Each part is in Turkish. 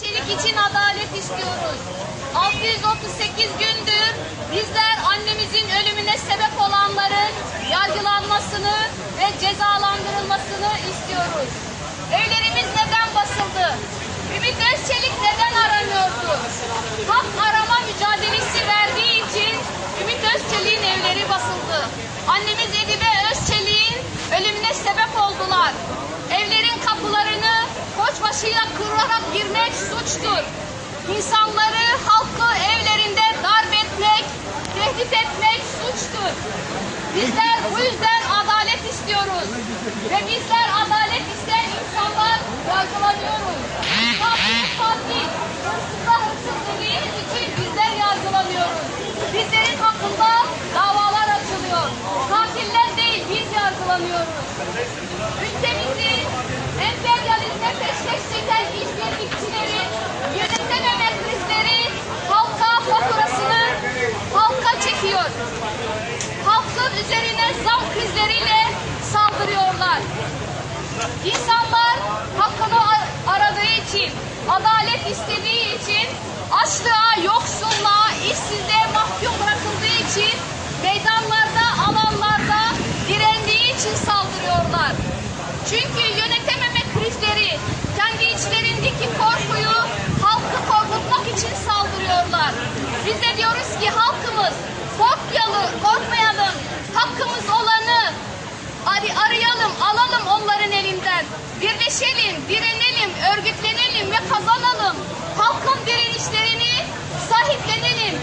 Çelik için adalet istiyoruz. 638 gündür bizler annemizin ölümüne sebep olanların yargılanmasını ve cezalandırılmasını istiyoruz. Evlerimiz neden basıldı? Ümit Özçelik neden aranıyordu? Hak arama mücadelesi verdiği için Ümit Özçelik'in evleri basıldı. Annemiz Edibe Özçelik'in ölümüne sebep oldular. Kırarak girmek suçtur. İnsanları, halkı evlerinde darp etmek, tehdit etmek suçtur. Bizler bu yüzden adalet istiyoruz. Ve bizler adalet isteyen insanlar yargılanıyoruz. Katil katil, hırsızda hırsız dediğiniz için bizler yargılanıyoruz. Bizlerin hakkında davalar açılıyor. Katiller değil biz yargılanıyoruz. Ülkemizi Halkın üzerine zam krizleriyle saldırıyorlar. İnsanlar hakkını ar- aradığı için, adalet istediği için, açlığa, yoksulluğa, işsizliğe mahkum bırakıldığı için, meydanlarda, alanlarda direndiği için saldırıyorlar. Çünkü yönetememe krizleri, kendi içlerindeki korkuyu halkı korkutmak için saldırıyorlar. Biz de diyoruz ki halkımız korkmayalım, hakkımız olanı Hadi arayalım, alalım onların elinden. Birleşelim, direnelim, örgütlenelim ve kazanalım. Halkın direnişlerini sahiplenelim.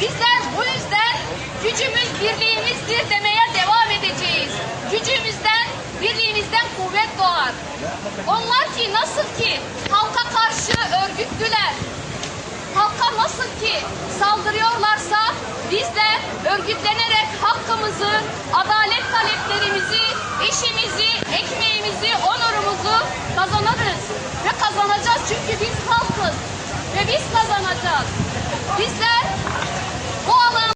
Bizler bu yüzden gücümüz birliğimizdir demeye devam edeceğiz. Gücümüzden, birliğimizden kuvvet doğar. Onlar ki nasıl ki örgütlenerek hakkımızı, adalet taleplerimizi, işimizi, ekmeğimizi, onurumuzu kazanırız. Ve kazanacağız çünkü biz halkız ve biz kazanacağız. Bizler bu alan